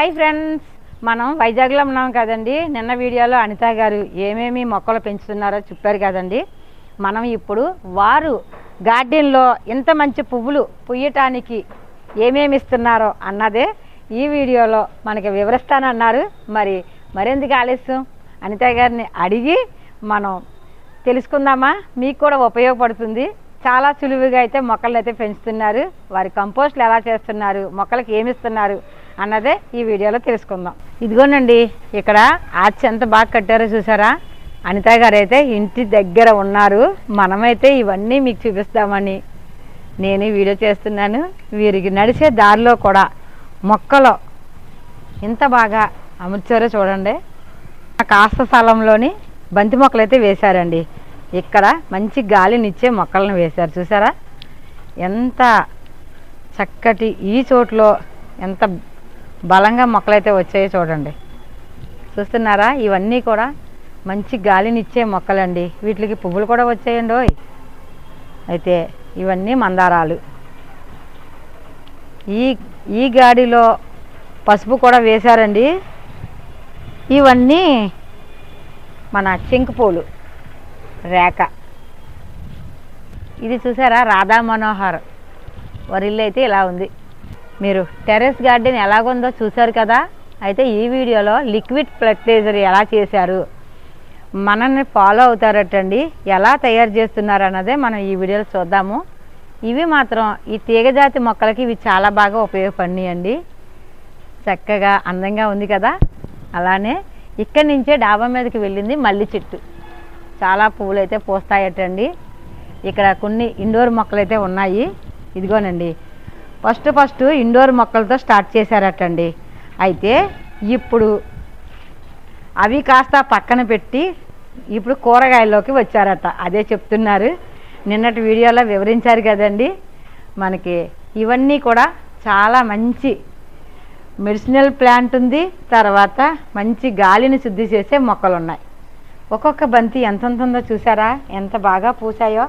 Hi friends మనం వైజాగ్లో ఉన్నాం కదండి. నిన్న వీడియోలో అనిత గారు ఏమేమి మొక్కలు పెంచుతున్నారో చెప్పారు కదండి. మనం ఇప్పుడు వారు గార్డెన్లో ఇంత మంచి పువ్వులు పుయ్యటానికి ఏమేమి ఇస్తున్నారో అన్నదే ఈ వీడియోలో మనకి వివరిస్తానన్నారు మరి మరెందుకు ఆలస్యం? అనిత గారిని అడిగి మనం తెలుసుకుందామా? మీకు కూడా ఉపయోగపడుతుంది. చాలా సులువుగా అయితే మొక్కలను అయితే పెంచుతున్నారు. వారి కంపోస్ట్లు ఎలా చేస్తున్నారు? మొక్కలకి ఏమిస్తున్నారు అన్నదే ఈ వీడియోలో తెలుసుకుందాం. ఇదిగోనండి ఇక్కడ ఆర్చ్ ఎంత బాగా కట్టారో చూసారా? అనిత గారు అయితే ఇంటి దగ్గర ఉన్నారు. మనమైతే ఇవన్నీ మీకు చూపిస్తామని. నేను వీడియో చేస్తున్నాను. వీరికి నడిచే దారిలో కూడా మొక్కలు ఇంత బాగా అమర్చారో చూడండి. ఆ కాస్త స్థలంలోని బంతి మొక్కలు అయితే వేశారండి. ఇక్కడ మంచి గాలినిచ్చే మొక్కలను వేశారు. చూసారా? ఎంత చక్కటి ఈ చోట్లో ఎంత బలంగా మొక్కలైతే వచ్చాయో చూడండి. చూస్తున్నారా? ఇవన్నీ కూడా మంచి గాలినిచ్చే మొక్కలండి. వీటికి పువ్వులు కూడా వచ్చాయండి ఓయ్. అయితే ఇవన్నీ మందారాలు. ఈ ఈ గాడిలో పసుపు కూడా వేశారండి. ఇవన్నీ మన చెంకుపూలు రేఖ. ఇది చూసారా? రాధా మనోహర్. వరిల్లు అయితే ఇలా ఉంది. మీరు టెర్రస్ గార్డెన్ ఎలాగుందో చూశారు కదా? అయితే ఈ వీడియోలో లిక్విడ్ ఫర్టిలైజర్ ఎలా చేశారు? మనల్ని ఫాలో అవుతారటండి. ఎలా తయారు చేస్తున్నారు అన్నదే మనం ఈ వీడియోలో చూద్దాము. ఇవి మాత్రం ఈ తీగజాతి మొక్కలకి ఇవి చాలా బాగా ఉపయోగపడినాయండి. చక్కగా అందంగా ఉంది కదా? అలానే ఇక్కడి నుంచే డాబా మీదకి వెళ్ళింది మల్లి చెట్టు. చాలా పువ్వులు అయితే పూస్తాయటండి. ఇక్కడ కొన్ని ఇండోర్ మొక్కలు అయితే ఉన్నాయి. ఇదిగోనండి ఫస్ట్ ఫస్ట్ ఇండోర్ మొక్కలతో స్టార్ట్ చేశారటండి. అయితే ఇప్పుడు అవి కాస్త పక్కన పెట్టి ఇప్పుడు కూరగాయల్లోకి వచ్చారట. అదే చెప్తున్నారు. నిన్నటి వీడియోలో వివరించారు కదండి. మనకి ఇవన్నీ కూడా చాలా మంచి మెడిసినల్ ప్లాంట్ ఉంది. తర్వాత మంచి గాలిని శుద్ధి చేసే మొక్కలు ఉన్నాయి ఒక్కొక్క బంతి ఎంత ఉందో చూసారా? ఎంత బాగా పూసాయో?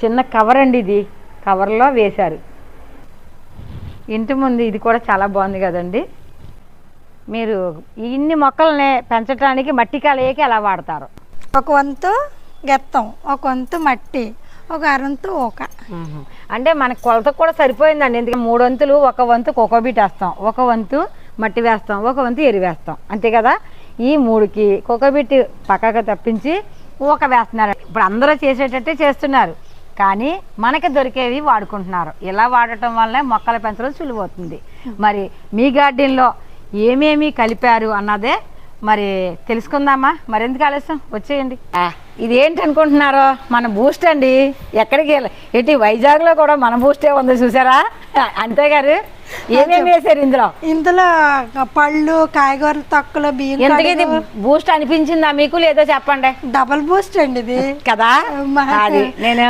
చిన్న కవర్ అండి ఇది. కవర్లో వేశారు. ఇంటి ముందు ఇది కూడా చాలా బాగుంది కదండి. మీరు ఇన్ని మొక్కల్ని పెంచడానికి మట్టి కలయికి ఎలా వాడతారు. ఒక వంతు గెత్తం ఒక వంతు మట్టి ఒక అరంతు ఊక. అంటే మనకి కొలత కూడా సరిపోయిందండి. ఎందుకంటే మూడు వంతులు ఒక వంతు కోకోబీట్ వేస్తాం ఒక వంతు మట్టి వేస్తాం ఒక వంతు ఎరి వేస్తాం. అంతే కదా? ఈ మూడుకి కోకోబీట్ పక్కగా తప్పించి ఊక వేస్తున్నారు. ఇప్పుడు అందరూ చేసేటట్టే చేస్తున్నారు. కానీ మనకి దొరికేవి వాడుకుంటున్నారు. ఇలా వాడటం వల్లనే మొక్కలు పెంచడం సులువవుతుంది. మరి మీ గార్డెన్లో ఏమేమి కలిపారు అన్నదే మరి తెలుసుకుందామా? మరెందుకు ఆలస్యం? వచ్చేయండి. ఆ, ఇది ఏంటి అనుకుంటున్నారో? మన బూస్ట్ అండి. ఎక్కడికి వెళ్ళ? ఏంటి వైజాగ్లో కూడా మన బూస్టే ఉంది చూసారా? అంతే గారు. ఏమేమి వేశారు ఇందులో? ఇందులో పళ్ళు కాయగూరల తొక్కలు బియ్యం ఇది బూస్ట్ అనిపించిందా మీకు? లేదో చెప్పండి. డబల్ బూస్ట్ అండి ఇది. కదా? అది నేను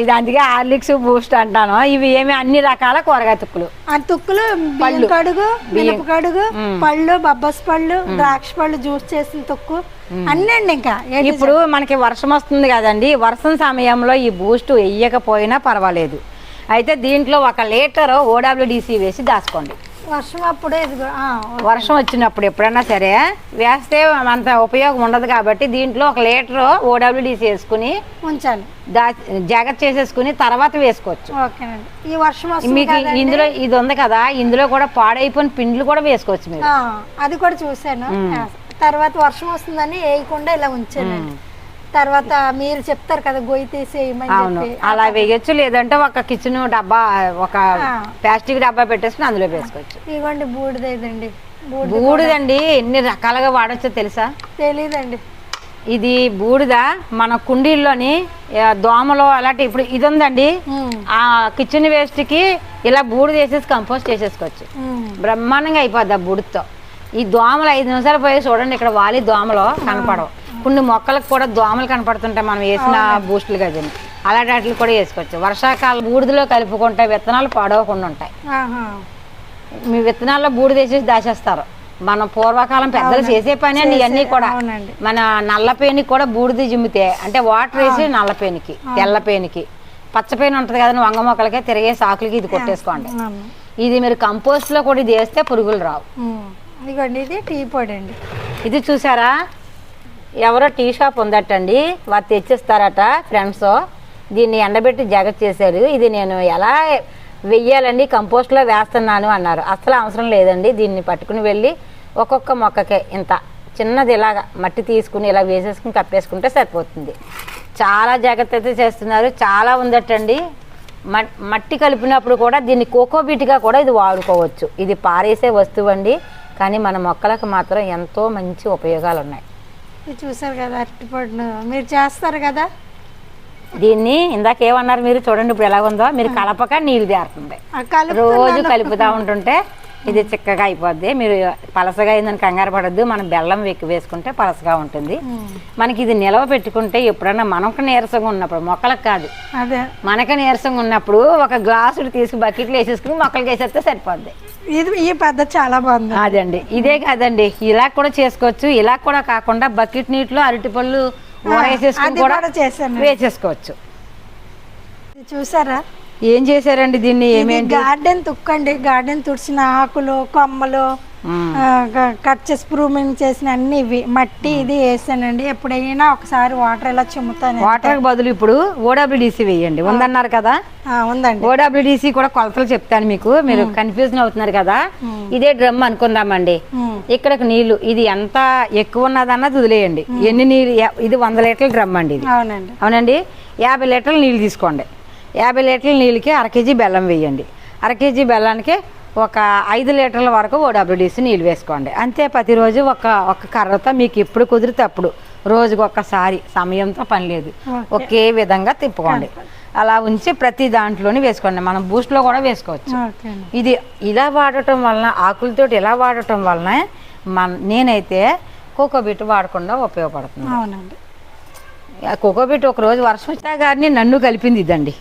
ఇది అందుకే హార్లిక్స్ బూస్ట్ అంటాను. ఇవి ఏమి అన్ని రకాల కూరగాయ తుక్కులు. ఆ తుక్కులు బియ్యం పళ్ళు. కడుగు మినప కడుగు. పళ్ళు బబ్బస్ పళ్ళు ద్రాక్ష పళ్ళు జ్యూస్ చేసిన తుక్కు అన్నీ అండి ఇంకా. ఇప్పుడు మనకి వర్షం వస్తుంది కదండి. వర్షం సమయంలో ఈ బూస్ట్ వేయకపోయినా పర్వాలేదు. అయితే దీంట్లో ఒక లీటర్ ఓడబ్ల్యూడిసి వేసి దాచుకోండి. వర్షం అప్పుడు ఇదిగో ఆ, వర్షం వచ్చినప్పుడు ఎప్పుడైనా సరే వేస్తే అంత ఉపయోగం ఉండదు కాబట్టి దీంట్లో ఒక లీటర్ ఓడబ్ల్యూడిసి వేసుకుని ఉంచాలి. దా జాగ్రత్త చేసేసుకుని తర్వాత వేసుకోవచ్చు. ఓకేనండి ఈ వర్షం మీకు. ఇందులో ఇది ఉంది కదా ఇందులో కూడా పాడైపోయిన పిండ్లు కూడా వేసుకోవచ్చు మీరు. అది కూడా చూశాను. తర్వాత వర్షం వస్తుందని వేయకుండా ఇలా ఉంచానండి. తర్వాత మీరు చెప్తారు కదా గొయ్యి తీసి వేయమని అవును. చెప్పి. అలా వేయచ్చు లేదంటే ఒక కిచెన్ డబ్బా ఒక. ప్లాస్టిక్ డబ్బా పెట్టేసుకుని అందులో వేసుకోవచ్చు. ఇదిగోండి బూడిదేదండి. బూడిద బూడిదండి ఎన్ని రకాలుగా వాడచ్చో తెలుసా? తెలీదండి. ఇది బూడిద మన కుండీల్లోని దోమలు అలాంటి ఇప్పుడు ఇది ఉందండి ఆ కిచెన్ వేస్ట్కి ఇలా బూడిద వేసేసి కంపోస్ట్ చేసేసుకోవచ్చు. బ్రహ్మాండంగా అయిపోద్ది ఆ బుడితో ఈ దోమలు ఐదు నిమిషాలు పోయి చూడండి ఇక్కడ వాలి దోమలు కనపడవు. కొన్ని మొక్కలకు కూడా దోమలు కనపడుతుంటాయి మనం వేసిన బూస్టులు కదండి అలాంటి వాటికి కూడా వేసుకోవచ్చు. వర్షాకాలం బూడిదలో కలుపుకుంటే విత్తనాలు పాడవకుండా ఉంటాయి. మీ విత్తనాల్లో బూడిద వేసేసి దాచేస్తారు. మన పూర్వకాలం పెద్దలు చేసే పని అండి ఇవన్నీ కూడా. మన నల్లపేనికి కూడా బూడిద జిమ్మితే అంటే వాటర్ వేసి నల్లపేనికి తెల్లపేనికి పచ్చపేను ఉంటుంది కదండి వంగ మొక్కలకే తిరిగే సాకులకి ఇది కొట్టేసుకోండి. ఇది మీరు కంపోస్ట్లో కూడా ఇది వేస్తే పురుగులు రావు. ఉమ్. ఇదిగోండి ఇది టీ పొడి అండి ఇది చూసారా? ఎవరో టీ షాప్ ఉందటండి. వారు తెచ్చిస్తారట ఫ్రెండ్స్. దీన్ని ఎండబెట్టి జాగ్రత్త చేశారు. ఇది నేను ఎలా వెయ్యాలండి? కంపోస్ట్లో వేస్తున్నాను అన్నారు. అసలు అవసరం లేదండి దీన్ని పట్టుకుని వెళ్ళి ఒక్కొక్క మొక్కకే ఇంత. చిన్నది ఇలాగ మట్టి తీసుకుని ఇలా వేసేసుకుని కప్పేసుకుంటే సరిపోతుంది. చాలా జాగ్రత్త అయితే చేస్తున్నారు. చాలా ఉందటండి. మట్టి కలిపినప్పుడు కూడా దీన్ని కోకోబీట్గా కూడా ఇది వాడుకోవచ్చు. ఇది పారేసే వస్తువు అండి కానీ మన మొక్కలకు మాత్రం ఎంతో మంచి ఉపయోగాలు ఉన్నాయి చూసారు కదా అరటిపండు మీరు చేస్తారు కదా? దీన్ని ఇందాక ఏమన్నారు మీరు చూడండి ఇప్పుడు ఎలాగుందో మీరు కలపక నీళ్ళు తేరుతుంది ఆ కలుపు రోజు కలుపుతూ ఉంటుంటే ఇది చిక్కగా అయిపోద్ది. మీరు పలసగా అయిందని కంగారు పడద్దు. మనం బెల్లం వెక్కి వేసుకుంటే పలసగా ఉంటుంది. మనకి ఇది నిలవ పెట్టుకుంటే ఎప్పుడన్నా మనకు నీరసంగా ఉన్నప్పుడు మొక్కలకు కాదు. అదే. మనకు నీరసంగా ఉన్నప్పుడు ఒక గ్లాసుడు తీసుకు బకెట్లో వేసేసుకుని మొక్కలకి వేసేస్తే సరిపోద్ది. ఇది ఈ పద్ధతి చాలా బాగుంది. అదండి. ఇదే కాదండి. ఇలా కూడా చేసుకోవచ్చు. ఇలా కూడా కాకుండా బకెట్ నీటిలో అరటిపళ్ళు ఊరేసేసుకుని కూడా వేసేసుకోవచ్చు. చూసారా? ఏం చేశారండి దీన్ని? ఏమేంటి? గార్డెన్ తుక్కండి. గార్డెన్ తుడిచిన ఆకులు కొమ్మలు మ్మ్. ఆ, గ- కట్ చేసి ప్రూమింగ్ చేసిన అన్ని ఇవి. మట్టి ఇది వేసానండి. ఎప్పుడైనా ఒకసారి వాటర్ ఇలా చిమ్ముతాను వాటర్ బదులు ఇప్పుడు ఓడబ్ల్యూడిసి వేయండి. ఉందన్నారు కదా? ఉందండి. ఓడబ్ల్యూడిసి కూడా కొలతలు చెప్తాను మీకు. మీరు కన్ఫ్యూజన్ అవుతున్నారు కదా? ఇదే డ్రమ్ అనుకుందామండి. మ్మ్. ఇక్కడకు నీళ్ళు. ఇది ఎంత ఎక్కువ ఉన్నదన్నది వదిలేయండి. ఎన్ని నీళ్ళు? ఇది వంద లీటర్ల డ్రమ్ అండి ఇది. అవునండి. అవునండి? యాభై లీటర్ల నీళ్ళు తీసుకోండి. యాభై లీటర్ల నీళ్ళకి అర కేజీ బెల్లం వేయండి. అర కేజీ బెల్లానికి ఒక ఐదు లీటర్ల వరకు ఓడబ్ల్యూడిసి నీళ్ళు వేసుకోండి. అంతే ప్రతిరోజు ఒక ఒక కర్రతో మీకు ఎప్పుడు కుదిరితే అప్పుడు రోజుకి ఒక్కసారి సమయంతో పని లేదు. ఒకే విధంగా తిప్పుకోండి. అలా ఉంచి ప్రతి దాంట్లోని వేసుకోండి. మనం బూస్ట్లో కూడా వేసుకోవచ్చు. ఇది ఇలా వాడటం వలన ఆకులతోటి ఇలా వాడటం వలన మన నేనైతే కోకోబీట్ వాడకుండా ఉపయోగపడుతుంది. కోకోబీట్ ఒక రోజు వర్షం వచ్చా గారిని నన్ను కలిపింది ఇదండి.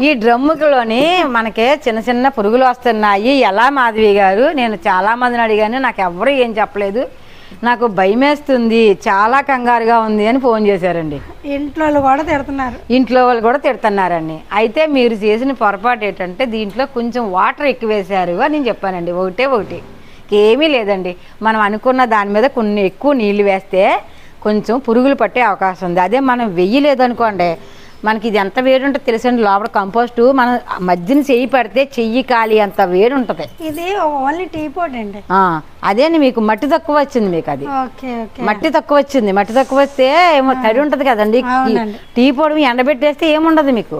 ఈ డ్రమ్ములోని మనకి చిన్న చిన్న పురుగులు వస్తున్నాయి. ఎలా మాధవి గారు? నేను చాలా మందిని అడిగాను. నాకు ఎవరు ఏం చెప్పలేదు. నాకు భయమేస్తుంది. చాలా కంగారుగా ఉంది అని ఫోన్ చేశారండి. ఇంట్లో వాళ్ళు కూడా తిడుతున్నారు. ఇంట్లో వాళ్ళు కూడా తిడుతున్నారండి. అయితే మీరు చేసిన పొరపాటు ఏంటంటే దీంట్లో కొంచెం వాటర్ ఎక్కువ వేశారు అని నేను చెప్పానండి. ఒకటే ఒకటి. ఏమీ లేదండి. మనం అనుకున్న దాని మీద కొన్ని ఎక్కువ నీళ్ళు వేస్తే కొంచెం పురుగులు పట్టే అవకాశం ఉంది. అదే మనం వెయ్యలేదనుకోండి మనకి ఇది ఎంత వేడి ఉంటుంది తెలుసండి లోపల కంపోస్టు మనం మధ్యన చెయ్యి పడితే చెయ్యి కాలి అంత వేడి ఉంటుంది ఇది ఓన్లీ టీ పొడి అండి. అదేండి మీకు మట్టి తక్కువ వచ్చింది మీకు అది. మట్టి తక్కువ వచ్చింది మట్టి తక్కువ వస్తే ఏమో తడి ఉంటది కదండి. టీ పొడి ఎండబెట్టేస్తే ఏముండదు మీకు?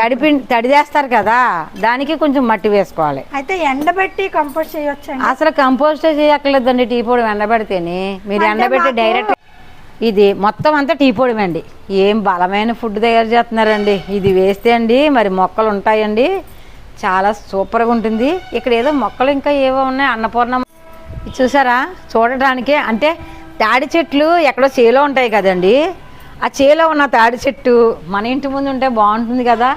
తడిపి తడిదేస్తారు కదా దానికి కొంచెం మట్టి వేసుకోవాలి. అయితే ఎండబెట్టి కంపోస్ట్ చేయొచ్చండి. అసలు కంపోస్ట్ చేయక్కర్లేదండి టీ పొడి ఎండబెడితేనే. మీరు ఎండబెట్టి డైరెక్ట్ ఇది మొత్తం అంతా టీ పొడిమండి. ఏం బలమైన ఫుడ్ తయారు చేస్తున్నారండి. ఇది వేస్తే అండి మరి మొక్కలు ఉంటాయండి. చాలా సూపర్గా ఉంటుంది. ఇక్కడ ఏదో మొక్కలు ఇంకా ఏవో ఉన్నాయి అన్నపూర్ణ చూసారా? చూడటానికి అంటే తాడి చెట్లు ఎక్కడో చేలో ఉంటాయి కదండి. ఆ చేలో ఉన్న తాడి చెట్టు మన ఇంటి ముందు ఉంటే బాగుంటుంది కదా.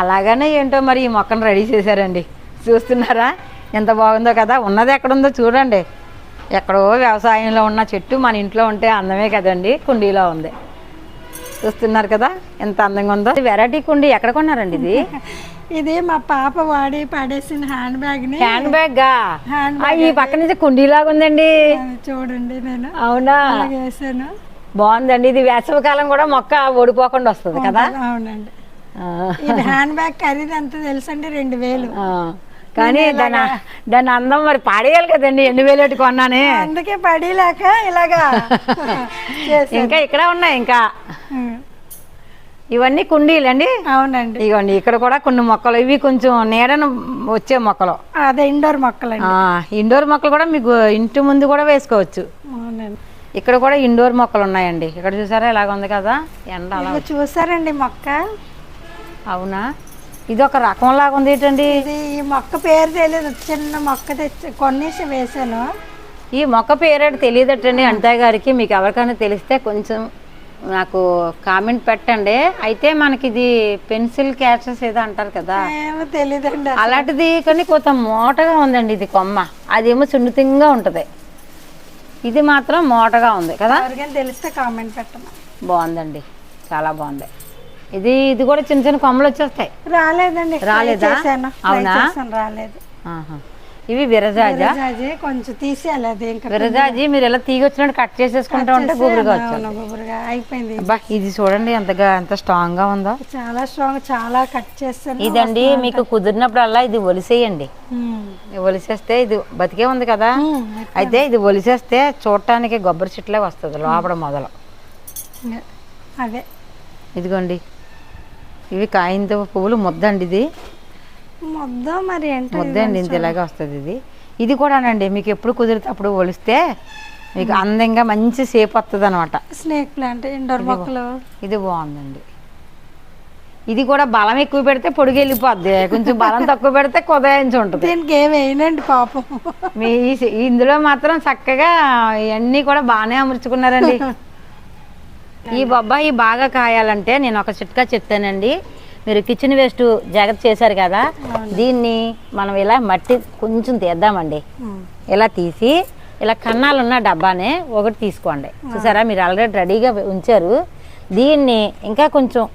అలాగనే ఏంటో మరి ఈ మొక్కను రెడీ చేశారండి. చూస్తున్నారా? ఎంత బాగుందో కదా. ఉన్నది ఎక్కడుందో చూడండి. ఎక్కడో వ్యవసాయంలో ఉన్న చెట్టు మన ఇంట్లో ఉంటే అందమే కదండి కుండీలో ఉంది. చూస్తున్నారు కదా ఎంత అందంగా ఉందో. వెరైటీ కుండీ ఎక్కడ కొన్నారండి ఇది? ఇది మా పాప వాడి పడేసిన హ్యాండ్ బ్యాగ్ హ్యాండ్ బ్యాగ్ ఈ పక్క నుంచి కుండీలాగా ఉందండి. చూడండి నేను. అవునా? వేసాను. బాగుందండి. ఇది వేసవికాలం కూడా మొక్క ఓడిపోకుండా వస్తుంది కదా? అవునండి. హ్యాండ్ బ్యాగ్ ఖరీదు ఎంత తెలుసండి? రెండు వేలు. కానీ దాని దాని అందం మరి పాడేయాలి కదండి. ఎన్ని వేలు కొన్నానే. అందుకే పడిలేక ఇలాగా ఇంకా ఇక్కడ ఉన్నాయి ఇంకా. ఇవన్నీ కుండీలండి. అవునండి. ఇగోండి ఇక్కడ కూడా కొన్ని మొక్కలు. ఇవి కొంచెం నీడను వచ్చే మొక్కలు. అదే ఇండోర్ మొక్కలండి. ఆ, ఇండోర్ మొక్కలు కూడా మీకు ఇంటి ముందు కూడా వేసుకోవచ్చు. ఇక్కడ కూడా ఇండోర్ మొక్కలు ఉన్నాయండి. ఇక్కడ చూసారా ఇలాగ ఉంది కదా? ఎండ అలా చూసారండి మొక్క? అవునా? ఇది ఒక రకం లాగా ఉంది ఏంటండి? ఇది ఈ మొక్క పేరు తెలియదు. చిన్న మొక్క తెచ్చి కొన్నేసి వేసాను ఈ మొక్క పేరేంటి తెలియదటండి అంటయ్య గారికి. మీకు ఎవరికైనా తెలిస్తే కొంచెం నాకు కామెంట్ పెట్టండి. అయితే మనకి ఇది పెన్సిల్ క్యాచెస్ ఏదో అంటారు కదా. ఏమో తెలియదండి అలాంటిది కానీ కొంత మోటగా ఉందండి ఇది కొమ్మ. అదేమో సున్నితంగా ఉంటుంది. ఇది మాత్రం మోటగా ఉంది కదా? ఎవరికైనా తెలిస్తే కామెంట్ పెట్టమా బాగుందండి. చాలా బాగుంది. ఇది ఇది కూడా చిన్న చిన్న కొమ్మలు వచ్చేస్తాయి. రాలేదండి రాలేదా? అవునా? రాలేదు. ఇవి విరజాజా? కొంచెం తీసేయాలి అది ఇంకా విరజాజి మీరు ఇలా తీగ వచ్చినట్టు కట్ చేసేసుకుంటా ఉంటే గుబురుగా అయిపోయింది. ఇది చూడండి ఎంతగా ఎంత స్ట్రాంగ్గా ఉందో. చాలా స్ట్రాంగ్ చాలా కట్ చేస్తాను. ఇదండి మీకు కుదిరినప్పుడల్లా ఇది ఒలిసేయండి. ఒలిసేస్తే ఇది బతికే ఉంది కదా. అయితే ఇది ఒలిసేస్తే చూడటానికి కొబ్బరి చెట్లే వస్తుంది లోపల మొదలు. అదే. ఇదిగోండి. ఇవి కాయింత పువ్వులు ముద్దండి ఇది ముద్ద మరి ఏంటో ముద్ద అండి ఇంత ఇలాగే వస్తుంది ఇది. ఇది కూడానండి మీకు ఎప్పుడు కుదిరితే అప్పుడు ఒలిస్తే మీకు అందంగా మంచి సేపు వస్తుంది అనమాట స్నేక్ ప్లాంట్ ఇండోర్ మొక్కలు. ఇది బాగుందండి. ఇది కూడా బలం ఎక్కువ పెడితే పొడిగి వెళ్ళిపోద్ది కొంచెం బలం తక్కువ పెడితే కుదయించి ఉంటుంది. దీనికి ఏమి వేయనండి పాపం. మీ ఇందులో మాత్రం చక్కగా ఇవన్నీ కూడా బాగానే అమర్చుకున్నారండి. ఈ బొబ్బాయి బాగా కాయాలంటే నేను ఒక చిట్కా చెప్తానండి. మీరు కిచెన్ వేస్ట్ జాగ్రత్త చేశారు కదా? దీన్ని మనం ఇలా మట్టి కొంచెం తీద్దామండి. ఇలా తీసి ఇలా కన్నాలు ఉన్న డబ్బానే ఒకటి తీసుకోండి. చూసారా? మీరు ఆల్రెడీ రెడీగా ఉంచారు. దీన్ని ఇంకా కొంచెం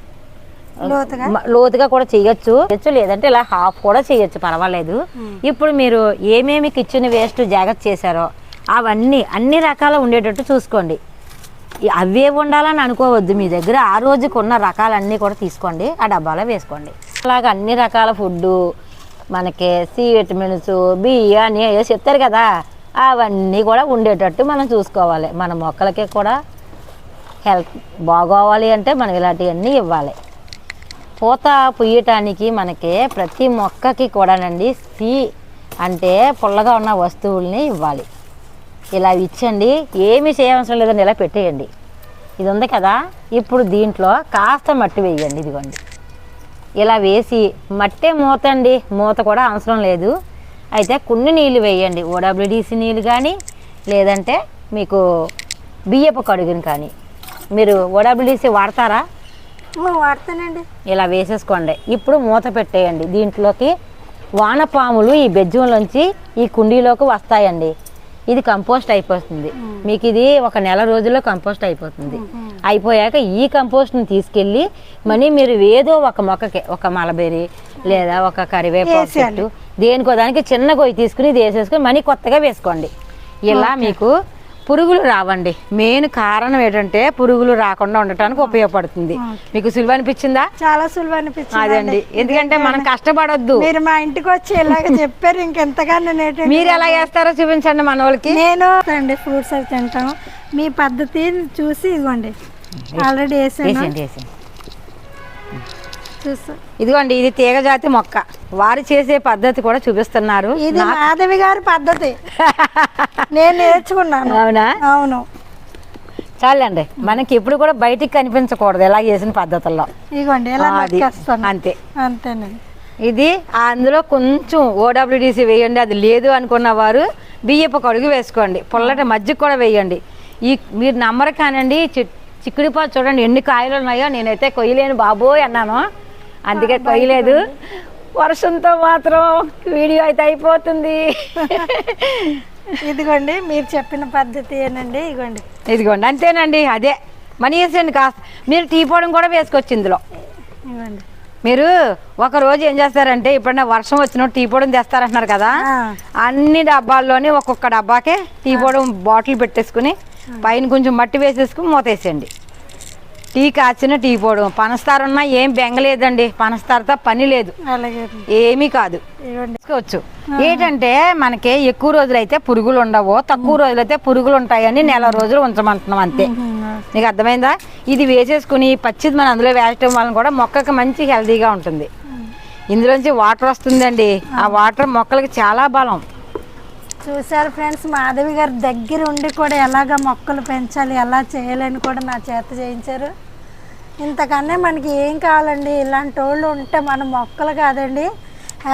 లోతుగా? కూడా చేయొచ్చు. లేదంటే ఇలా హాఫ్ కూడా చేయొచ్చు పర్వాలేదు. ఇప్పుడు మీరు ఏమేమి కిచెన్ వేస్ట్ జాగ్రత్త చేశారో అవన్నీ అన్ని రకాల ఉండేటట్టు చూసుకోండి. అవే ఉండాలని అనుకోవద్దు. మీ దగ్గర ఆ రోజుకు ఉన్న రకాలన్నీ కూడా తీసుకోండి. ఆ డబ్బాలో వేసుకోండి. అలాగ అన్ని రకాల ఫుడ్డు మనకి సి విటమిన్స్ బియ్యాన్ని ఏదో చెప్తారు కదా అవన్నీ కూడా ఉండేటట్టు మనం చూసుకోవాలి. మన మొక్కలకి కూడా హెల్త్ బాగోవాలి అంటే మనం ఇలాంటివన్నీ ఇవ్వాలి. పూత పుయ్యటానికి మనకి ప్రతి మొక్కకి కూడానండి సి అంటే పుల్లగా ఉన్న వస్తువుల్ని ఇవ్వాలి. ఇలా ఇచ్చండి ఏమీ చేయవసరం లేదండి ఇలా పెట్టేయండి. ఇది ఉంది కదా ఇప్పుడు దీంట్లో కాస్త మట్టి వేయండి ఇదిగోండి. ఇలా వేసి మట్టే మూత అండి మూత కూడా అవసరం లేదు. అయితే కొన్ని నీళ్ళు వేయండి ఓడబ్ల్యూడిసి నీళ్ళు కానీ లేదంటే మీకు బియ్యపు కడుగుని కానీ. మీరు ఓడబ్ల్యూడిసి వాడతారా? వాడతానండి. ఇలా వేసేసుకోండి. ఇప్పుడు మూత పెట్టేయండి. దీంట్లోకి వానపాములు ఈ బెజ్జంలోంచి ఈ కుండీలోకి వస్తాయండి. ఇది కంపోస్ట్ అయిపోతుంది. మీకు ఇది ఒక నెల రోజుల్లో కంపోస్ట్ అయిపోతుంది. అయిపోయాక ఈ కంపోస్ట్ని తీసుకెళ్ళి మనీ మీరు ఏదో ఒక మొక్కకి ఒక మలబెరి లేదా ఒక కరివేపాకు. చెట్టు దేనికో దానికి చిన్న గొయ్యి తీసుకుని ఇది వేసేసుకుని మనీ కొత్తగా వేసుకోండి. ఇలా మీకు పురుగులు రావండి. మెయిన్ కారణం ఏంటంటే పురుగులు రాకుండా ఉండటానికి ఉపయోగపడుతుంది. మీకు సులువు అనిపించిందా? చాలా సులువు అనిపించింది అదండి. ఎందుకంటే మనం కష్టపడొద్దు. మీరు మా ఇంటికి వచ్చి ఇలాగ చెప్పారు ఇంకెంతగానో నేటి మీరు ఎలా చేస్తారో చూపించండి మన వాళ్ళకి. నేను అండి ఫ్రూట్స్ అవి తింటాం. మీ పద్ధతి చూసి ఇదిగోండి ఆల్రెడీ వేసాను. ఇదిగోండి ఇది తీగజాతి మొక్క. వారు చేసే పద్ధతి కూడా చూపిస్తున్నారు. ఇది మాధవి గారి పద్ధతి. నేను నేర్చుకున్నాను. అవునా? అవును. చాలండి. మనకి ఎప్పుడు కూడా బయటికి కనిపించకూడదు ఎలా చేసిన పద్ధతుల్లో. ఇదిగోండి ఇలా అంతే. అంతేనండి. ఇది అందులో కొంచెం ఓడబ్ల్యూడిసి వేయండి అది లేదు అనుకున్న వారు బియ్యపు కడుగు వేసుకోండి. పొల్లటి మజ్జిగ కూడా వేయండి. ఈ మీరు నమ్మరు కానండి చిక్కుడిపాలు చూడండి ఎన్ని కాయలు ఉన్నాయో నేనైతే కొయ్యలేను బాబోయ్ అన్నాను. అందుకే కొయ్యలేదు. వర్షంతో మాత్రం వీడియో అయితే అయిపోతుంది. ఇదిగోండి మీరు చెప్పిన పద్ధతి ఏనండి ఇదిగోండి. ఇదిగోండి అంతేనండి అదే. మనీ వేసేయండి కాస్త మీరు టీ పొడం కూడా వేసుకోవచ్చు ఇందులో. ఇదిగోండి. మీరు ఒక రోజు ఏం చేస్తారంటే ఎప్పుడైనా వర్షం వచ్చినప్పుడు టీ పొడిని తెస్తారంటున్నారు కదా. అన్ని డబ్బాల్లోని ఒక్కొక్క డబ్బాకే టీ పొడి బాటిల్ పెట్టేసుకుని పైన కొంచెం మట్టి వేసేసుకుని మూతేసేయండి టీ కాచిన టీ పొడి. పనస్తారు ఉన్నా ఏం బెంగలేదండి. పనస్తారుతో పని లేదు. ఏమీ కాదు. తీసుకోవచ్చు. ఏంటంటే మనకి ఎక్కువ రోజులైతే పురుగులు ఉండవు. తక్కువ రోజులైతే పురుగులు ఉంటాయని నెల రోజులు ఉంచమంటున్నాం అంతే. నీకు అర్థమైందా? ఇది వేసేసుకుని పచ్చిది మనం అందులో వేయటం వలన కూడా మొక్కకి మంచి హెల్తీగా ఉంటుంది. ఇందులోంచి వాటర్ వస్తుందండి. ఆ. వాటర్ మొక్కలకి చాలా బలం. చూసారు ఫ్రెండ్స్ మాధవి గారు దగ్గర ఉండి కూడా ఎలాగ మొక్కలు పెంచాలి ఎలా చేయాలని కూడా నా చేత చేయించారు. ఇంతకన్నా మనకి ఏం కావాలండి? ఇలాంటి వాళ్ళు ఉంటే మన మొక్కలు కాదండి.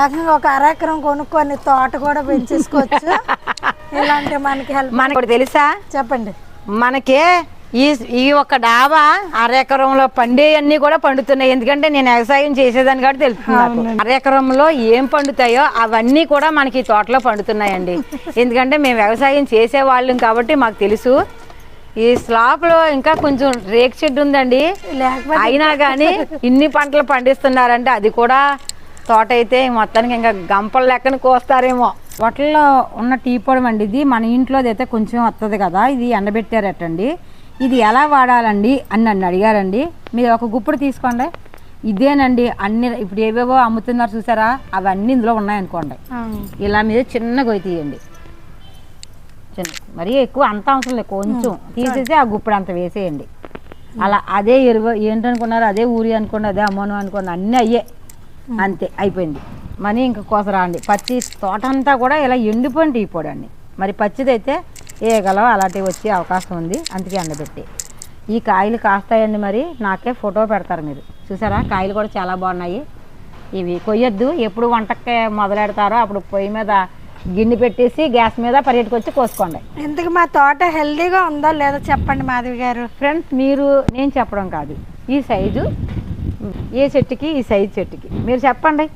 ఏకంగా ఒక అరెకరం కొనుక్కొని తోట కూడా పెంచేసుకోవచ్చు. ఇలాంటి మనకి హెల్ప్ మనకి తెలుసా? చెప్పండి. మనకి ఈ ఈ ఒక డాబా అరెకరంలో పండేవన్నీ కూడా పండుతున్నాయి. ఎందుకంటే నేను వ్యవసాయం చేసేదాన్ని కాబట్టి తెలుస్తుంది నాకు. అరెకరంలో ఏం పండుతాయో అవన్నీ కూడా మనకి తోటలో పండుతున్నాయండి. ఎందుకంటే మేము వ్యవసాయం చేసేవాళ్ళం కాబట్టి మాకు తెలుసు. ఈ స్లాప్లో ఇంకా కొంచెం రేక్ షెడ్ ఉందండి. అయినా కానీ ఇన్ని పంటలు పండిస్తున్నారంటే అది కూడా తోట అయితే మొత్తానికి ఇంకా గంపల లెక్కన కోస్తారేమో. వాటిల్లో ఉన్న టీ పొడి అండి ఇది. మన ఇంట్లో అయితే కొంచెం వస్తుంది కదా. ఇది ఎండబెట్టారటండి. ఇది ఎలా వాడాలండి అని నన్ను అడిగారండి. మీరు ఒక గుప్పుడు తీసుకోండి. ఇదేనండి అన్ని ఇప్పుడు ఏవేవో అమ్ముతున్నారు చూసారా? అవన్నీ ఇందులో ఉన్నాయనుకోండి. ఇలా మీద చిన్న గొయ్యి తీయండి. చిన్న మరీ ఎక్కువ అంత అవసరం లేదు కొంచెం. తీసేసి ఆ గుప్పుడు అంత వేసేయండి. అలా అదే ఎరువు ఏంటనుకున్నారు అదే ఊరి అనుకోండి అదే అమ్మను అనుకోండి అన్నీ అయ్యే. అంతే అయిపోయింది. మనీ ఇంకా కోసరా అండి. పచ్చి తోట అంతా కూడా ఇలా ఎండిపోయిన టీ అండి. మరి పచ్చిదైతే ఏగలవ అలాంటివి వచ్చే అవకాశం ఉంది. అందుకే ఎండబెట్టి ఈ కాయలు కాస్తాయండి మరి. నాకే ఫోటో పెడతారు మీరు. చూసారా? కాయలు కూడా చాలా బాగున్నాయి. ఇవి కొయ్యొద్దు. ఎప్పుడు వంటకి మొదలెడతారో అప్పుడు పొయ్యి మీద గిన్నె పెట్టేసి గ్యాస్ మీద పరిగెట్టుకొచ్చి కోసుకోండి. ఇంతకు మా తోట హెల్దీగా ఉందో లేదో చెప్పండి మాధవి గారు. ఫ్రెండ్స్ మీరు నేను చెప్పడం కాదు. ఈ సైజు ఏ చెట్టుకి ఈ సైజు చెట్టుకి. మీరు చెప్పండి.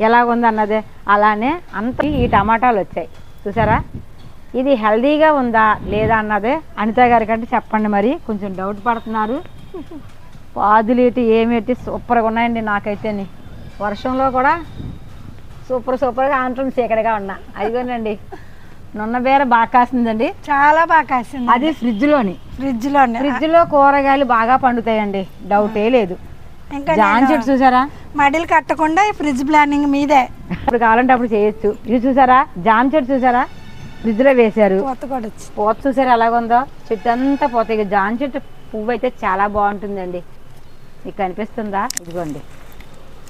ఎలా ఉంది అన్నదే అలానే అంత ఈ టమాటాలు వచ్చాయి. చూసారా? ఇది హెల్దీగా ఉందా లేదా అన్నదే అనిత గారి కంటే చెప్పండి మరి. కొంచెం డౌట్ పడుతున్నారు. పాదులు ఇటు ఏమిటి సూపర్గా ఉన్నాయండి నాకైతేని. వర్షంలో కూడా సూపర్ సూపర్గా ఆంట్రం చీకటిగా ఉన్నా. అదిగోనండి. నున్న బేర బాగా కాసిందండి. చాలా బాగా కాసింది అది ఫ్రిడ్జ్లోని. ఫ్రిడ్జ్లోనే ఫ్రిడ్జ్లో కూరగాయలు బాగా పండుతాయండి. డౌటే లేదు. ఇంకా జాన్ చెట్టు చూసారా? మడిలు కట్టకుండా ఈ ఫ్రిడ్జ్ ప్లానింగ్ మీదే. ఇప్పుడు కావాలంటే అప్పుడు చేయొచ్చు. ఇది చూసారా? జాన్ చెట్టు చూసారా? ఫ్రిడ్జ్లో వేశారు. పూత చూసారా ఎలాగుందో? చెట్టు అంతా పోతాయి. ఇక జాన్ చెట్టు పువ్వు అయితే చాలా బాగుంటుందండి. మీకు కనిపిస్తుందా? ఇదిగోండి.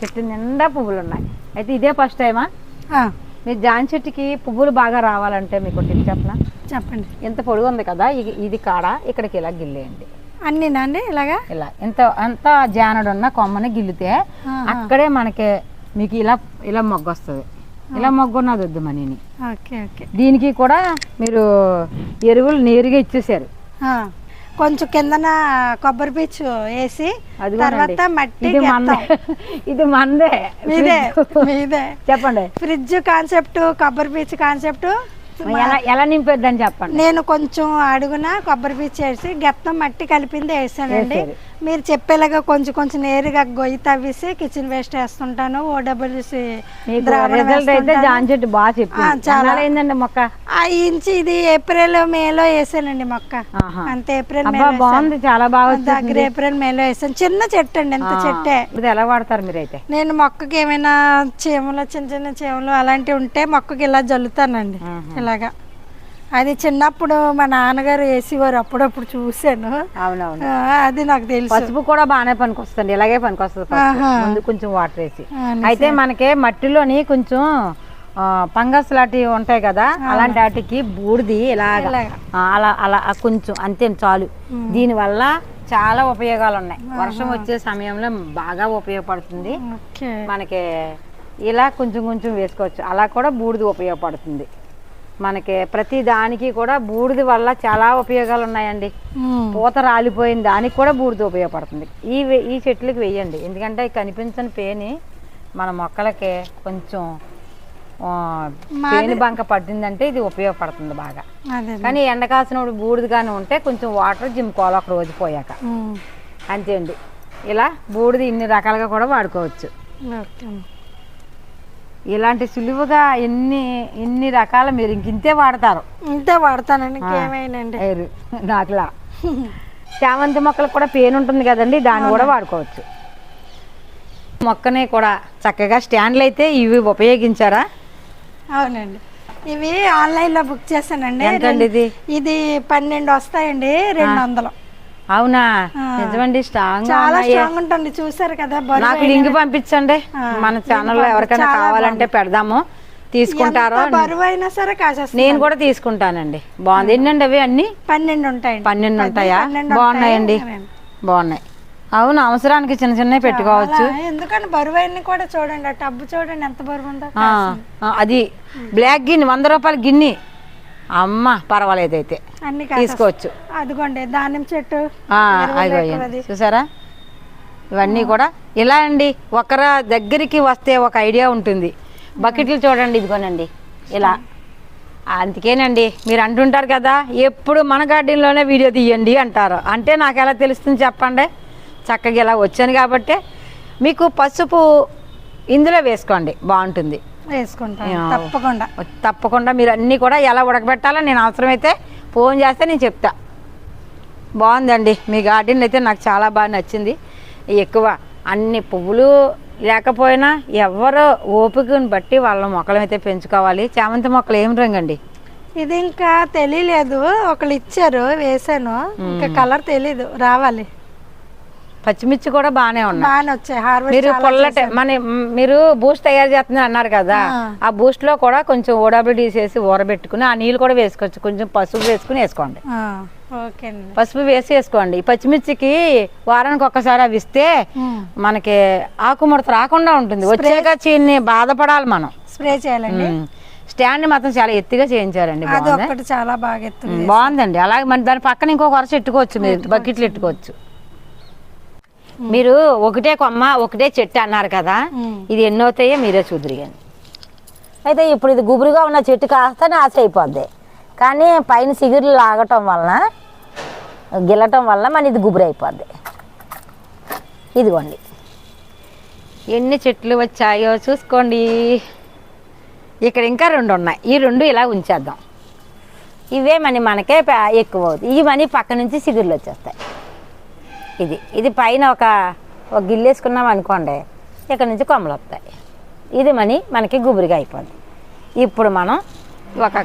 చెట్టు నిండా పువ్వులు ఉన్నాయి అయితే ఇదే ఫస్ట్ టైమా? మీరు జాన్ చెట్టుకి పువ్వులు బాగా రావాలంటే మీకు టిప్ చెప్పనా? చెప్పండి. ఎంత పొడుగు ఉంది కదా ఇది ఇది కాడ ఇక్కడికి ఇలా గిల్లేయండి. అన్నీనండి ఇలాగా? ఇలా. ఎంత ఎంత జానడు ఉన్న కొమ్మని గిల్లితే. అక్కడే మనకి మీకు ఇలా ఇలా మొగ్గ వస్తుంది ఇలా మొగ్గ ఉన్నది వద్దు మనీని దీనికి కూడా మీరు ఎరువులు నేరుగా ఇచ్చేసారు కొంచెం కిందన కొబ్బరి పీచు వేసి. తర్వాత మట్టి ఇది మందే. ఇది మందే. మీదే చెప్పండి. ఫ్రిడ్జ్ కాన్సెప్ట్ కొబ్బరి పీచు కాన్సెప్ట్ ఎలా ఎలా నింపేద్దని చెప్పండి. నేను కొంచెం అడుగున కొబ్బరి పీచు వేసి గెత్తం మట్టి కలిపింది వేసానండి. మీరు చెప్పేలాగా కొంచెం కొంచెం నేరుగా గొయ్యి తవ్వేసి కిచెన్ వేస్ట్ వేస్తుంటాను ఓడబ్ల్యూసి మీకు రిజల్ట్ అయితే జాన్ చెట్టు బాగా చాలా. మొక్క? ఇంచి ఇది ఏప్రిల్ మేలో వేసానండి మొక్క. అంతే ఏప్రిల్ బాగుంది చాలా బాగా. దగ్గర ఏప్రిల్ మేలో వేసాను. చిన్న చెట్టు అండి ఎంత చెట్టే. ఇది ఎలా వాడతారు మీరైతే? నేను మొక్కకి ఏమైనా చీమలు చిన్న చిన్న చీమలు అలాంటివి ఉంటే మొక్కకి ఇలా జల్లుతానండి. ఇలాగా. అది చిన్నప్పుడు మా నాన్నగారు వేసేవారు అప్పుడప్పుడు చూశాను. అవునవును. అది నాకు తెలుసు. పసుపు కూడా బాగానే పనికొస్తుంది ఇలాగే పనికొస్తుంది. ముందు కొంచెం వాటర్ వేసి. అయితే మనకి మట్టిలోని కొంచెం ఫంగస్ లాంటివి ఉంటాయి కదా అలాంటి వాటికి బూడిది ఇలాగ. అలా అలా కొంచెం అంతే చాలు. దీనివల్ల చాలా ఉపయోగాలు ఉన్నాయి వర్షం వచ్చే సమయంలో బాగా ఉపయోగపడుతుంది. మనకి ఇలా కొంచెం కొంచెం వేసుకోవచ్చు. అలా కూడా బూడిది ఉపయోగపడుతుంది. మనకి ప్రతి దానికి కూడా బూడిది వల్ల చాలా ఉపయోగాలు ఉన్నాయండి. పూత రాలిపోయిన దానికి కూడా బూడిద ఉపయోగపడుతుంది. ఈ ఈ చెట్లకి వేయండి. ఎందుకంటే కనిపించని పేని మన మొక్కలకి కొంచెం పేను బంక పట్టిందంటే ఇది ఉపయోగపడుతుంది బాగా. కానీ ఎండ కాసినప్పుడు బూడిదగానే ఉంటే కొంచెం వాటర్ జిమ్కోవాలి ఒక రోజు పోయాక. అంతే అండి. ఇలా బూడిద ఇన్ని రకాలుగా కూడా వాడుకోవచ్చు. ఓకే ఇలాంటి సులువుగా ఎన్ని ఇన్ని రకాల మీరు ఇంక ఇంతే వాడతారు. ఇంతే వాడతానండి ఇంకేమైనండి ఎరు నాకులా. చామంతి మొక్కలకు కూడా పేను ఉంటుంది కదండి దాన్ని కూడా వాడుకోవచ్చు. మొక్కని కూడా చక్కగా స్టాండ్లు అయితే ఇవి ఉపయోగించారా? అవునండి. ఇవి ఆన్లైన్లో బుక్ చేశానండి. ఇది? పన్నెండు వస్తాయండి రెండు వందలు. అవునా? నిజమండి స్ట్రాంగ్ చాలా స్ట్రాంగ్ ఉంటుంది చూసారు కదా నాకు లింక్ పంపించండి. మన ఛానల్లో ఎవరికైనా కావాలంటే పెడదాము. తీసుకుంటారో బరువు అయినా సరే కాసేస్తుంది నేను కూడా తీసుకుంటానండి. బాగుంది. ఎన్నండి అవి అన్ని? పన్నెండు ఉంటాయండి పన్నెండు ఉంటాయా. బాగున్నాయండి. ఉంటాయి. బాగున్నాయి. అవును అవసరానికి చిన్న చిన్నవి పెట్టుకోవచ్చు. ఎందుకంటే బరువు అయిన కూడా చూడండి ఆ టబ్బు చూడండి ఎంత బరువు ఉందో అది బ్లాక్ గిన్నె వంద రూపాయల గిన్నె. అమ్మ పర్వాలేదు అయితే అన్ని. తీసుకోవచ్చు. అదిగోండి దానిమ్మ చెట్టు. చూసారా? ఇవన్నీ కూడా ఇలా అండి ఒకరి దగ్గరికి వస్తే ఒక ఐడియా ఉంటుంది. బకెట్లు చూడండి ఇదిగోనండి ఇలా. అందుకేనండి మీరు అంటుంటారు కదా ఎప్పుడు మన గార్డెన్లోనే వీడియో తీయండి అంటారు. అంటే నాకు ఎలా తెలుస్తుంది చెప్పండి? చక్కగా ఇలా వచ్చాను కాబట్టి మీకు పసుపు ఇందులో వేసుకోండి బాగుంటుంది. వేసుకుంటాను. తప్పకుండా. తప్పకుండా మీరు అన్నీ కూడా ఎలా ఉడకబెట్టాలో నేను అవసరమైతే ఫోన్ చేస్తే నేను చెప్తా. బాగుందండి. మీ గార్డెన్ అయితే నాకు చాలా బాగా నచ్చింది. ఎక్కువ అన్ని పువ్వులు లేకపోయినా ఎవరు ఓపికను బట్టి వాళ్ళ మొక్కలు అయితే పెంచుకోవాలి. చామంతి మొక్కలు ఏం రంగండి? ఇది ఇంకా తెలియలేదు ఒకళ్ళు ఇచ్చారు వేసాను ఇంకా కలర్ తెలీదు. రావాలి. పచ్చిమిర్చి కూడా బాగానే ఉన్నాయి. మీరు పొల్లట మన మీరు బూస్ట్ తయారు చేస్తున్నారు అన్నారు కదా ఆ. బూస్ట్లో కూడా కొంచెం ఓడబ్ల్యూడీ చేసి ఊరబెట్టుకుని ఆ నీళ్ళు కూడా వేసుకోవచ్చు. కొంచెం పసుపు వేసుకుని వేసుకోండి. పసుపు వేసి వేసుకోండి. ఈ పచ్చిమిర్చికి వారానికి ఒక్కసారి అవి ఇస్తే. మనకి ఆకుముడత రాకుండా ఉంటుంది. వచ్చాక చీన్ని బాధపడాలి మనం. స్ప్రే చేయాలండి. స్టాండ్ మాత్రం చాలా ఎత్తుగా చేయించారండి. చాలా బాగా బాగుందండి. అలాగే మన దాని పక్కన ఇంకో వరుస ఎట్టుకోవచ్చు మీరు బకెట్లు ఎట్టుకోవచ్చు మీరు ఒకటే కొమ్మ ఒకటే చెట్టు అన్నారు కదా. ఇది ఎన్ని అవుతాయో మీరే చూద్దరిగాని. అయితే ఇప్పుడు ఇది గుబురుగా ఉన్న చెట్టు కాస్త నాశ అయిపోద్ది. కానీ పైన సిగురులు లాగటం వలన గిల్లటం వల్ల మన ఇది గుబురు అయిపోద్ది. ఇదిగోండి. ఎన్ని చెట్లు వచ్చాయో చూసుకోండి. ఇక్కడ ఇంకా రెండు ఉన్నాయి. ఈ రెండు ఇలా ఉంచేద్దాం. ఇవే మని మనకే ఎక్కువ అవుతాయి. ఇవి మనీ పక్క నుంచి సిగురులు వచ్చేస్తాయి. ఇది. ఇది పైన ఒక ఒక గిల్లేసుకున్నాం అనుకోండి ఇక్కడ నుంచి కొమ్మలు వస్తాయి. ఇది మని మనకి గుబురుగా అయిపోద్ది. ఇప్పుడు మనం ఒక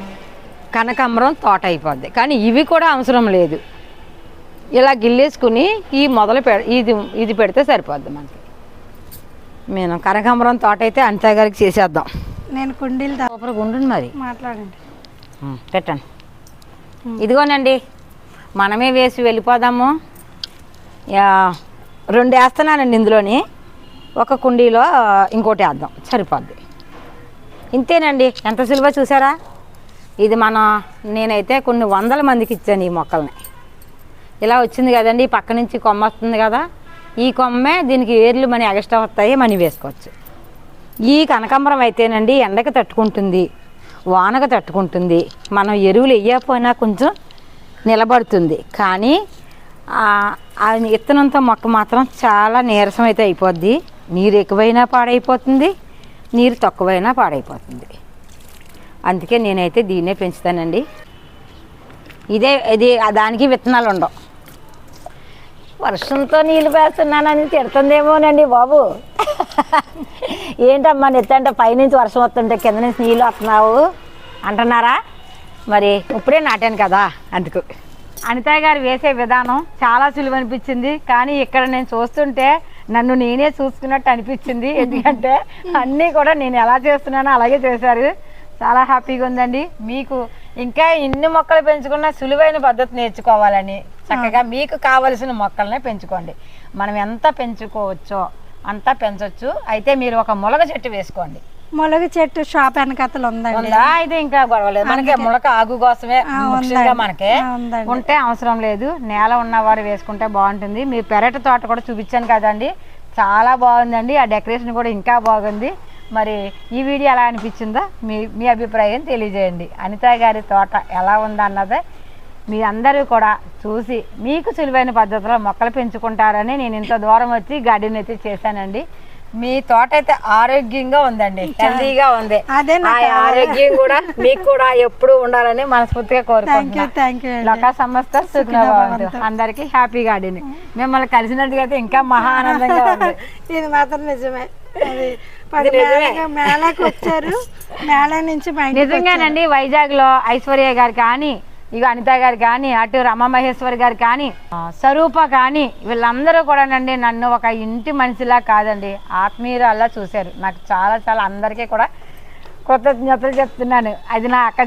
కనకాంబరం తోట అయిపోద్ది. కానీ ఇవి కూడా అవసరం లేదు. ఇలా గిల్లేసుకుని ఈ మొదలు పె ఇది ఇది పెడితే సరిపోద్ది మనకి. నేను కనకాంబరం తోట అయితే అంతే గారికి చేసేద్దాం. నేను కుండీలు సూపర్గా ఉంటుంది మరి. మాట్లాడండి. పెట్టండి. ఇదిగోనండి మనమే వేసి వెళ్ళిపోదాము. రెండు వేస్తున్నానండి ఇందులోని. ఒక కుండీలో ఇంకోటి వేద్దాం. సరిపోద్ది. ఇంతేనండి. ఎంత సులువ చూసారా? ఇది మనం నేనైతే కొన్ని వందల మందికి ఇచ్చాను ఈ మొక్కల్ని. ఇలా వచ్చింది కదండి పక్క నుంచి కొమ్మ వస్తుంది కదా. ఈ కొమ్మే దీనికి ఏర్లు మనీ ఎగస్ట్రా వస్తాయి మనీ వేసుకోవచ్చు. ఈ కనకాంబరం అయితేనండి ఎండకు తట్టుకుంటుంది వానకు తట్టుకుంటుంది. మనం ఎరువులు వేయకపోయినా కొంచెం నిలబడుతుంది. కానీ ఆ విత్తనంతో మొక్క మాత్రం చాలా నీరసం అయితే అయిపోద్ది. నీరు ఎక్కువైనా పాడైపోతుంది నీరు తక్కువైనా పాడైపోతుంది. అందుకే నేనైతే దీన్నే పెంచుతానండి. ఇదే ఇది దానికి విత్తనాలు ఉండవు. వర్షంతో నీళ్ళు పేస్తున్నానని తిడుతుందేమోనండి బాబు. ఏంటమ్మా నెత్తంటే పైనుంచి వర్షం వస్తుంటే కింద నుంచి నీళ్ళు వస్తున్నావు అంటున్నారా? మరి ఇప్పుడే నాటాను కదా అందుకు. అనిత గారు వేసే విధానం చాలా సులువు అనిపించింది. కానీ ఇక్కడ నేను చూస్తుంటే నన్ను నేనే చూసుకున్నట్టు అనిపించింది. ఎందుకంటే అన్నీ కూడా నేను ఎలా చేస్తున్నానో అలాగే చేశారు. చాలా హ్యాపీగా ఉందండి. మీకు ఇంకా ఇన్ని మొక్కలు పెంచుకున్న సులువైన పద్ధతి నేర్చుకోవాలని చక్కగా మీకు కావలసిన మొక్కలనే పెంచుకోండి. మనం ఎంత పెంచుకోవచ్చో అంతా పెంచవచ్చు అయితే మీరు ఒక మొలక చెట్టు వేసుకోండి. మొలగ చెట్టు షాప్ వెనకతలు ఉందండి. ఉందా? అయితే ఇంకా గొడవలేదు మనకి మొలక ఆగు కోసమే. మనకి. ఉంటే అవసరం లేదు. నేల ఉన్నవారు వేసుకుంటే బాగుంటుంది. మీ పెరటి తోట కూడా చూపించాను కదండి. చాలా బాగుందండి. ఆ డెకరేషన్ కూడా ఇంకా బాగుంది. మరి ఈ వీడియో ఎలా అనిపించిందో మీ మీ అభిప్రాయం తెలియజేయండి. అనిత గారి తోట ఎలా ఉందన్నదే మీ అందరూ కూడా చూసి మీకు సులువైన పద్ధతిలో మొక్కలు పెంచుకుంటారని నేను ఇంత దూరం వచ్చి గార్డెన్ అయితే చేశానండి. మీ తోట అయితే ఆరోగ్యంగా ఉందండి హెల్దీగా ఉంది. అదే ఆరోగ్యం కూడా మీకు కూడా ఎప్పుడు ఉండాలని మనస్ఫూర్తిగా కోరుకుంటున్నాను. లోకా సంస్థ అందరికి హ్యాపీ గార్డెన్ మిమ్మల్ని కలిసినట్టుగా అయితే ఇంకా మహా ఆనందంగా ఉంది. ఇది మాత్రం నిజమే. మేళాకి వచ్చారు మేళా నుంచి నిజంగానండి వైజాగ్లో ఐశ్వర్య గారు కానీ ఇక అనిత గారు కానీ అటు రమమహేశ్వరి గారు కానీ స్వరూప కానీ వీళ్ళందరూ కూడానండి నన్ను ఒక ఇంటి మనిషిలా కాదండి. ఆత్మీయురాల్లా చూశారు. నాకు చాలా చాలా అందరికీ కూడా కృతజ్ఞతలు చెప్తున్నాను. అది నా అక్క